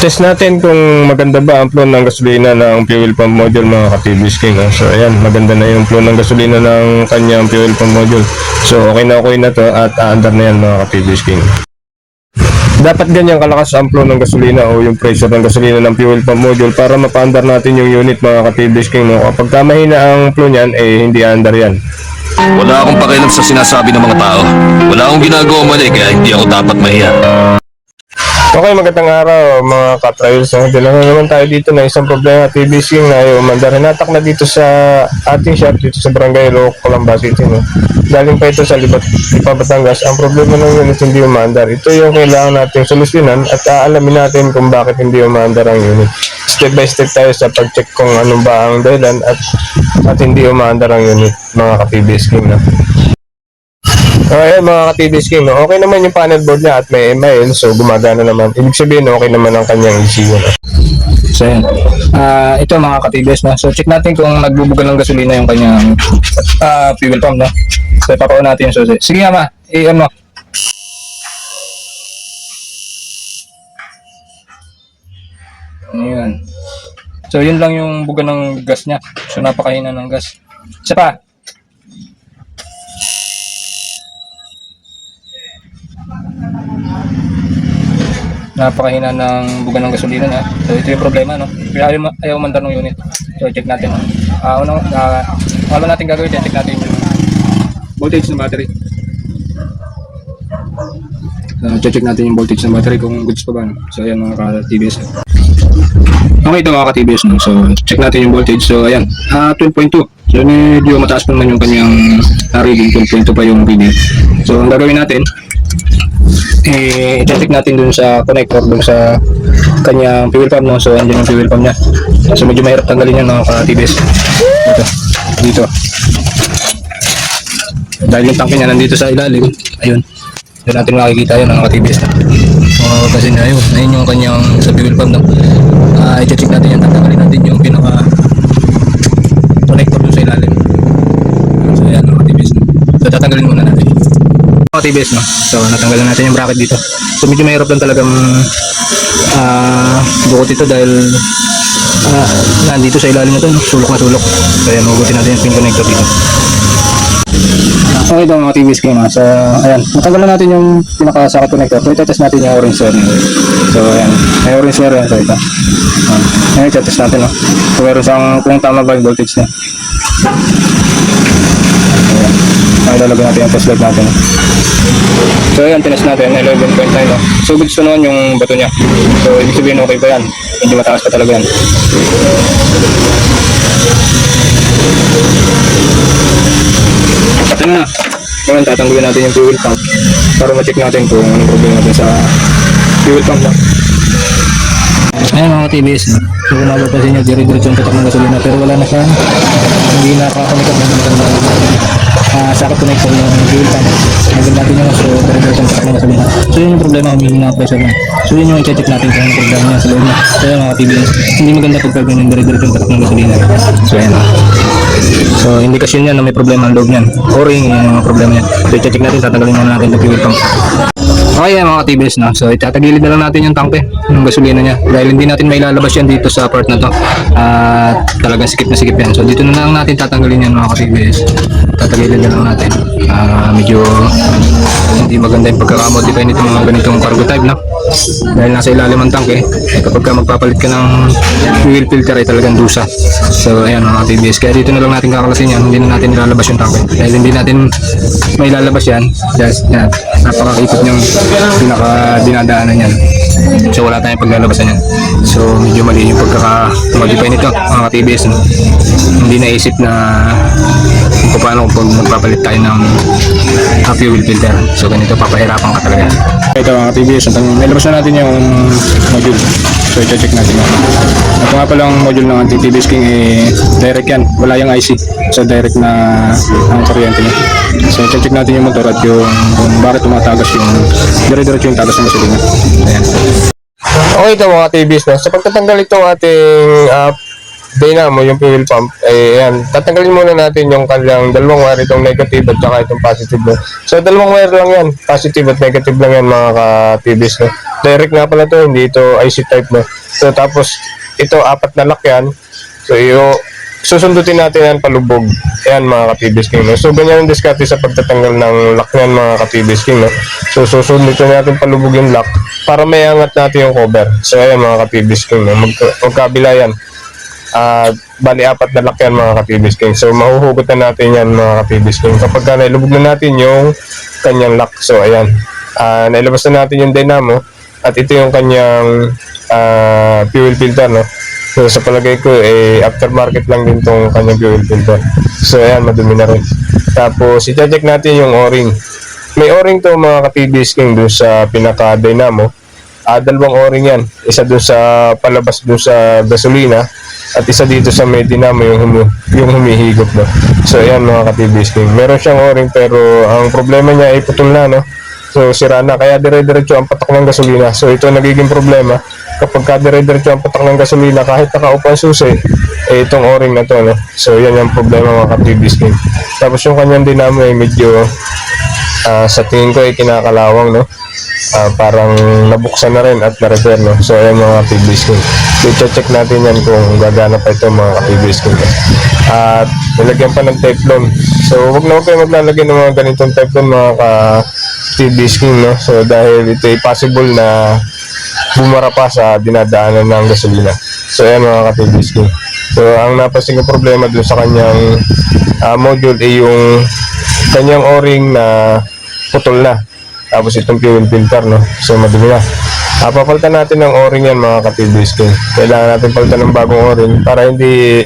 Test natin kung maganda ba ang flow ng gasolina ng fuel pump module mga ka-TVS King. ah. So ayan, maganda na yung flow ng gasolina ng kanyang fuel pump module. So okay na okay na to at aandar na yan mga ka-TVS King. Dapat ganyan kalakas ang flow ng gasolina o yung pressure ng gasolina ng fuel pump module para mapaandar natin yung unit mga ka-TVS King. No? Kapag ka mahina ang flow niyan, eh hindi andar yan. Wala akong pakialam sa sinasabi ng mga tao. Wala akong ginagawa mali kaya hindi ako dapat mahiya. Okay, magandang araw mga ka-trials. Dala na naman tayo dito na isang problema TBC na yung umandar. Hinatak na dito sa ating shop dito sa Barangay Lo, Colamba City. No? Galing pa ito sa Libat, Lipa, Batangas. Ang problema ng unit hindi umandar. Ito yung kailangan nating solusyonan at aalamin natin kung bakit hindi umandar ang unit. Step by step tayo sa pag-check kung ano ba ang dahilan at, at hindi umandar ang unit mga ka-TBS King. No? Ayan mga ka-TVS King, no? okay naman yung panel board niya at may MIL, so gumagana naman. Ibig sabihin, okay naman ang kanyang ECU. No? So yan. Ah, ito mga katibes na. So check natin kung nagbubugal ng gasolina yung kanyang ah, fuel pump no. So ipapaon natin yung susi. Sige nga ma, i-on mo. Ayan. So yun lang yung buga ng gas niya. So napakahina ng gas. Isa pa. Napakahina ng buga ng gasolina niya. So ito yung problema no. Kaya ayaw, ayaw mandar ng unit. So check natin. Ah, uh, unang uh, ano natin gagawin check natin voltage ng battery. So, check natin yung voltage ng battery kung goods pa ba. No? So ayan mga ka-TBS. Okay ito mga ka-TBS. No? So check natin yung voltage. So ayan, ah 12.2. So medyo mataas pa naman yung kanyang uh, reading. 12.2 pa yung reading. So ang gagawin natin, i-check natin dun sa connector dun sa kanyang fuel pump no? so andyan yung fuel pump niya. So medyo mahirap tanggalin yan mga ka-TBS dito. Dito. Dahil yung tangke niya nandito sa ilalim ayun. Doon natin makikita yun mga ka-TBS so kasi na yun ayun yung kanyang sa fuel pump no? uh, i-check natin yan. Tatanggalin natin yung pinaka connector dun sa ilalim. So ayan mga ka-TBS so tatanggalin muna natin mga TBS no. So natanggalan natin yung bracket dito. So medyo mahirap lang talagang ah bukot ito dahil ah, nandito sa ilalim nito, no? sulok na sulok. Ayan, hugutin natin yung pin connector dito. Okay ito mga TVS ko So ayan, natanggalan natin yung pinaka-socket connector. So itetest natin yung orange wire. So ayan, may orange wire yan. So ito. Ayan, itetest natin. No? So meron siyang kung tama ba yung voltage niya. Ayan. Ay, lalagyan natin yung test light natin. So ayan, tinest natin, 11.9 no? So gusto naman yung bato niya. So ibig sabihin okay pa yan. Hindi mataas pa talaga yan. Ito na. Ngayon, tatanggalin natin yung fuel pump para ma-check natin kung anong problema natin sa fuel pump na. Ayan mga TBS. So kung mapapansin nyo, dire-diretso yung tatak ng gasolina pero wala na siya. Hindi nakakamikat ng maganda uh, sa connector ng fuel pump. Nagin natin yung so dire-diretso yung tatak ng gasolina. So yun yung problema, humingi ng pressure niya. So yun yung i-check natin kung anong problema niya sa loob niya. So yun mga TBS, hindi maganda pag dire-diretso yung tatak ng gasolina. So yan. So indikasyon yan na may problema ang loob niyan. O ring yan yung mga problema niya. So i-check natin, tatanggalin muna natin yung fuel pump. Okay yan mga TBS no. So itatagilid na lang natin yung tangke ng gasolina niya dahil hindi natin mailalabas yan dito sa part na to. At talagang sikip na sikip yan. So dito na lang natin tatanggalin yan mga TBS. Tatagilid na lang natin. Ah, medyo hindi maganda yung pagkakamodify nito mga ganitong cargo type no. Dahil nasa ilalim ang tangke, eh, kapag ka magpapalit ka ng fuel filter ay talagang dusa. So ayan mga TBS. Kaya dito na lang natin kakalasin yan. Hindi na natin ilalabas yung tangke. Dahil hindi natin mailalabas yan. Just yan. Napakakipot yung pinaka dinadaanan yan. So wala tayong paglalabasan yan. So medyo mali yung pagkaka-modify nito mga ka-TBS. No? Hindi naisip na kung paano kung magpapalit tayo ng uh, fuel filter. So ganito papahirapan ka talaga. Ito mga ka-TBS, nilabas na natin yung module. So i-check natin. Ito nga palang module ng anti-TBS King eh, direct yan. Wala yung IC. So direct na ang kuryente niya. So i-check natin yung motor at yung kung bakit tumatagas yung dire-diretso yung tagas ng gasolina. Ayan. Okay ito mga TBS no. Sa pagtatanggal itong ating uh, dynamo, yung fuel pump, eh yan, tatanggalin muna natin yung kanilang dalawang wire, itong negative at saka itong positive. No? So dalawang wire lang yan, positive at negative lang yan mga ka-TBS. No? Direct nga pala to, hindi ito IC type no. So tapos ito apat na lock yan. So iyo susundutin natin yan palubog. Ayan mga katibis king no. So ganyan ang diskarte sa pagtatanggal ng lock niyan mga katibis king no. So susundutin natin palubog yung lock para may angat natin yung cover. So ayan mga katibis king no. Mag magkabila yan. Ah, bali apat na lock yan mga katibis king. So mahuhugot na natin yan mga katibis king. Kapag ka nailubog na natin yung kanyang lock. So ayan. Ah, nailabas na natin yung dynamo at ito yung kanyang ah, fuel filter no. So sa palagay ko eh aftermarket lang din tong kanyang fuel filter. So ayan madumi na rin. Tapos i-check natin yung o-ring. May o-ring to mga katibis king doon sa pinaka dynamo. Ah, dalawang o-ring yan. Isa doon sa palabas doon sa gasolina at isa dito sa may dinamo yung, humi, yung humihigop no. So ayan mga katibis king. Meron siyang o-ring pero ang problema niya ay putol na no. So sira na kaya dire-diretso ang patak ng gasolina. So ito nagiging problema kapag ka dire-diretso ang patak ng gasolina kahit nakaupo ang susi eh itong o-ring na to no. So yan yung problema mga king. Tapos yung kanyang dinamo ay medyo ah, sa tingin ko ay kinakalawang no. Ah, parang nabuksan na rin at na-repair no. So ayan mga katibis king. I-check natin yan kung gagana pa ito mga king. At nilagyan pa ng teflon. So wag na wag kayo maglalagay ng mga ganitong teflon mga ka TVs king no. So dahil ito ay possible na bumara pa sa dinadaanan ng gasolina. So ayan mga ka-TVs king. So ang napansin ko problema dun sa kanyang ah, module ay yung kanyang o-ring na putol na. Tapos itong fuel filter no. So madumi na. Ah, papalitan natin ng o-ring yan mga ka-TVs king. Kailangan natin palitan ng bagong o-ring para hindi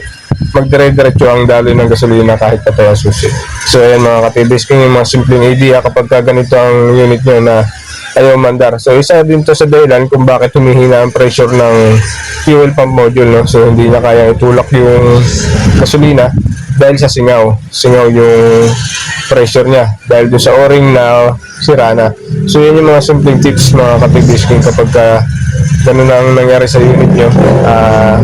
magdire-diretso ang daloy ng gasolina kahit patay ang susi. So ayan mga ka-TVs king, yung mga simpleng idea kapag ka ganito ang unit nyo na ayaw mandar. So isa din to sa dahilan kung bakit humihina ang pressure ng fuel pump module. No? So hindi na kaya itulak yung gasolina dahil sa singaw. Singaw yung pressure niya dahil doon sa o-ring na sira na. So yun yung mga simpleng tips mga king kapag ka ganun ang nangyari sa unit nyo. Ah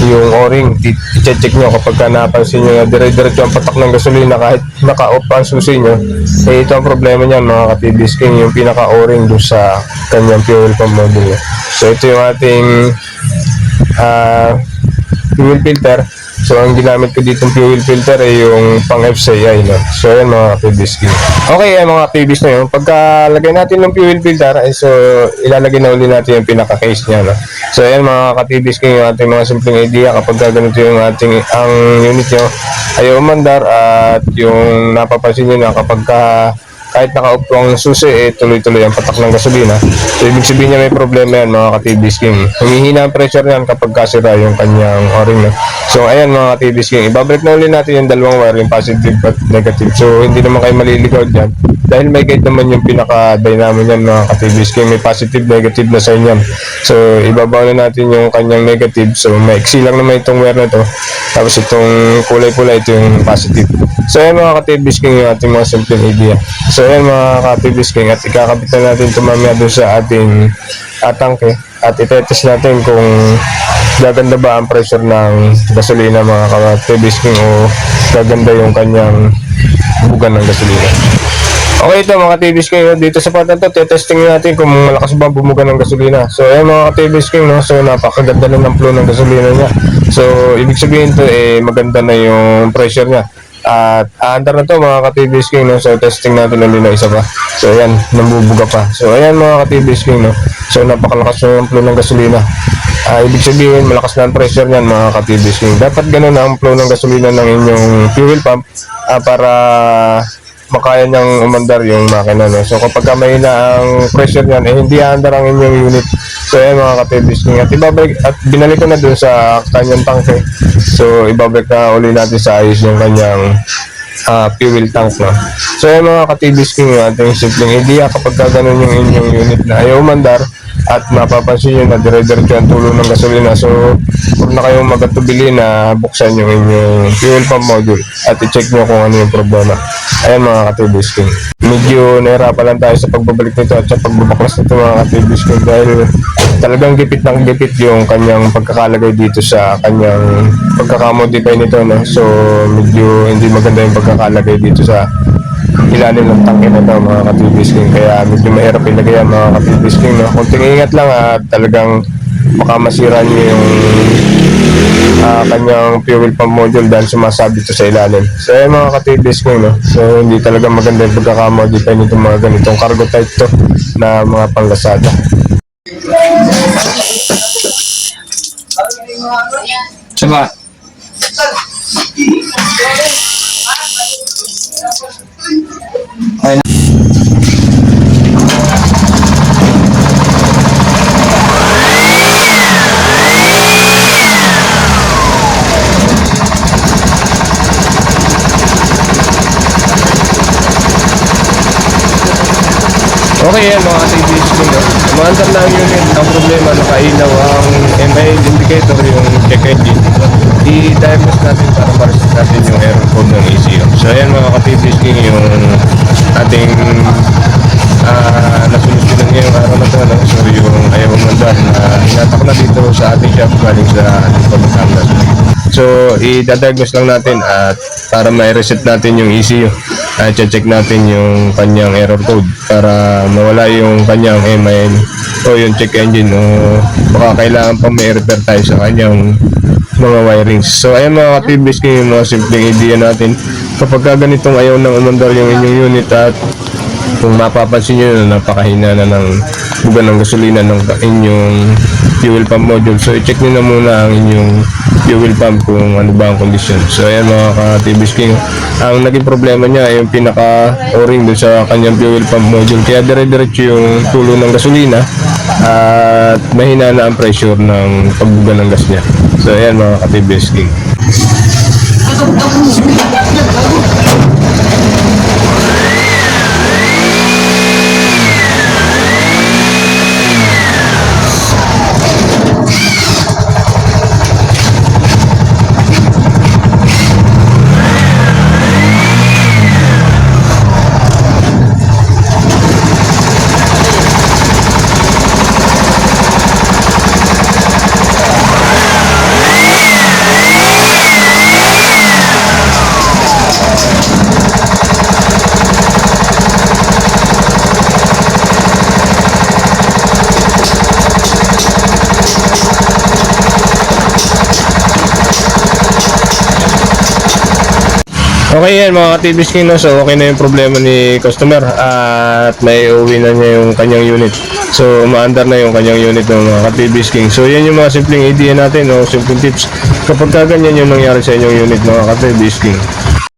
yung o-ring, i-check nyo kapag ka napansin nyo na dire-diretso ang patak ng gasolina kahit naka-off ang susi nyo, eh ito ang problema niyan mga ka-TVs King, yung pinaka-o-ring doon sa kanyang fuel pump module. So ito yung ating ah fuel filter. So ang ginamit ko dito fuel filter ay yung pang FCI no. So ayan mga king. Okay ayan mga TVs na yun. Pagkalagay natin ng fuel filter ay so ilalagay na uli natin yung pinaka case niya no. So ayan mga king yung ating mga simpleng idea kapag ka ganito yung ating ang unit nyo ay umandar at yung napapansin nyo na kapag ka kahit naka-off po ang susi, eh, tuloy-tuloy ang patak ng gasolina. So, ibig sabihin niya may problema yan, mga ka-TVs King. Humihina ang pressure niyan kapag kasira yung kanyang o-ring. So, ayan mga ka-TVs King. Ibabalik na ulit natin yung dalawang wire, yung positive at negative. So, hindi naman kayo maliligaw dyan. Dahil may guide naman yung pinaka-dynamo niyan, mga ka-TVs King. May positive, negative na sign yan. So, ibabaw na natin yung kanyang negative. So, maiksi lang naman itong wire na to. Tapos itong kulay-pula, ito yung positive. So, ayan mga ka-TVs King, yung ating mga simpleng idea. So, ayan mga ka-TVs King, at ikakabit na natin ito mamaya doon sa ating atangke. At itetest natin kung gaganda ba ang pressure ng gasolina mga ka-TVs King o gaganda yung kanyang bugan ng gasolina. Okay ito mga TVs King, dito sa part na to, testing natin kung malakas ba bumuga ng gasolina. So ayan mga TVs King, no? so napakaganda na ng flow ng gasolina niya. So ibig sabihin to eh maganda na yung pressure niya. At aandar na to mga ka-TVs King, no? so testing natin ulit na isa pa. So ayan, nambubuga pa. So ayan mga ka-TVs King, no? so napakalakas na yung flow ng gasolina. Ah, ibig sabihin, malakas na ang pressure niyan mga ka-TVs King. Dapat ganun ang flow ng gasolina ng inyong fuel pump ah, para makaya niyang umandar yung makina. No? So kapag ka may na ang pressure niyan, eh hindi aandar ang inyong unit. So ayan mga ka-TVs King. At, ibabalik, at binalik ko na dun sa kanyang tangke. So ibabalik na uli natin sa ayos yung kanyang ah, fuel tank no. So ayan mga ka-TVs King, yung ating simpleng idea kapag ka ganun yung inyong unit na ayaw umandar at mapapansin nyo na dire-diretso ang tulo ng gasolina. So, huwag na kayong magatubili na buksan yung inyong fuel pump module at i-check nyo kung ano yung problema. Ayan mga ka-TVs King. Medyo nahirapan lang tayo sa pagbabalik nito at sa pagbabaklas nito mga ka-TVs King dahil talagang gipit ng gipit yung kanyang pagkakalagay dito sa kanyang pagkakamodify nito no so medyo hindi maganda yung pagkakalagay dito sa ilalim ng tangke na to mga katibisking kaya medyo mahirap ilagay yan mga katibisking no kunting ingat lang at talagang baka masira niyo yung ah, kanyang fuel pump module dahil sumasabit to sa ilalim. So ayun mga katibisking no. So hindi talaga maganda yung pagkakamodify nito mga ganitong cargo type to na mga panglasada. Saba. Ayun. Okay yan mga katibisking no. Umaandar na ang unit. Ang problema nakailaw ang MIL indicator yung check engine. I-diagnose natin para ma-reset natin yung error code ng ECU. So ayan mga katibisking yung ating ah nasolusyonan ngayong araw na ito. No? So yung ayaw umandar na hinatak na dito sa ating shop galing sa pagkakamdas. So, i-diagnose lang natin at para ma-reset natin yung ECU at check natin yung kanyang error code para mawala yung kanyang MIN o yung check engine o baka kailangan pa may repair tayo sa kanyang mga wirings. So, ayan mga katibis ko yung mga simpleng idea natin. Kapag ka ganitong ayaw nang umandar yung inyong unit at kung mapapansin nyo na napakahina na ng buga ng gasolina ng inyong fuel pump module. So, i-check nyo na muna ang inyong fuel pump kung ano ba ang kondisyon. So, ayan mga ka-TBS King. Ang naging problema niya ay yung pinaka-o-ring sa kanyang fuel pump module. Kaya dire-diretso yung tulo ng gasolina at mahina na ang pressure ng pagbuga ng gas niya. So, ayan mga ka-TBS King. Okay yan mga ka-TVs King, no? so okay na yung problema ni customer at may uwi na niya yung kanyang unit. So umaandar na yung kanyang unit ng mga ka-TVs King. So yan yung mga simpleng idea natin, no? simpleng tips kapag ka ganyan yung nangyari sa inyong unit mga ka-TVs King.